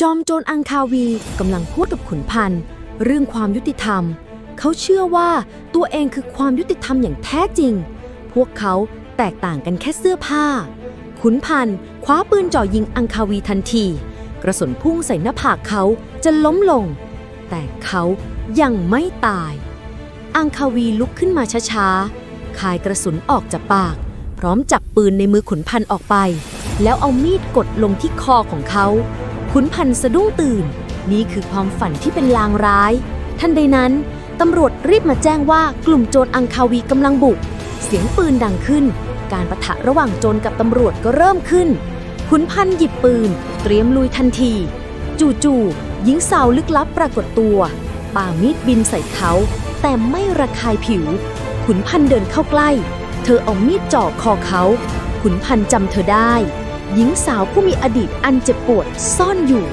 จอมโจรอังคาวีกำลังพูดกับขุนพันธ์เรื่องความยุติธรรม เขาเชื่อว่าตัวเองคือความยุติธรรมอย่างแท้จริง พวกเขาแตกต่างกันแค่เสื้อผ้า ขุนพันธ์คว้าปืนจ่อยิงอังคาวีทันที กระสุนพุ่งใส่หน้าผากเขาจะล้มลง แต่เขายังไม่ตาย อังคาวีลุกขึ้นมาช้าๆคายกระสุนออกจากปาก พร้อมจับปืนในมือขุนพันธ์ออกไป แล้วเอามีดกดลงที่คอของเขา ขุนพันธ์สะดุ้งตื่น นี่คือความฝันที่เป็นลางร้าย ทันใดนั้น ตำรวจรีบมาแจ้งว่ากลุ่มโจรอังคาวีกำลังบุก เสียงปืนดังขึ้น การประทะระหว่างโจรกับตำรวจก็เริ่มขึ้น ขุนพันธ์หยิบปืน เตรียมลุยทันที จู่ๆหญิงสาวลึกลับปรากฏตัวป่ามีดบินใส่เขา แต่ไม่ระคายผิว ขุนพันธ์เดินเข้าใกล้ เธอเอามีดจ่อคอเขา ขุนพันธ์จำเธอได้ หญิงสาวผู้มีอดีตอันเจ็บปวดซ่อนอยู่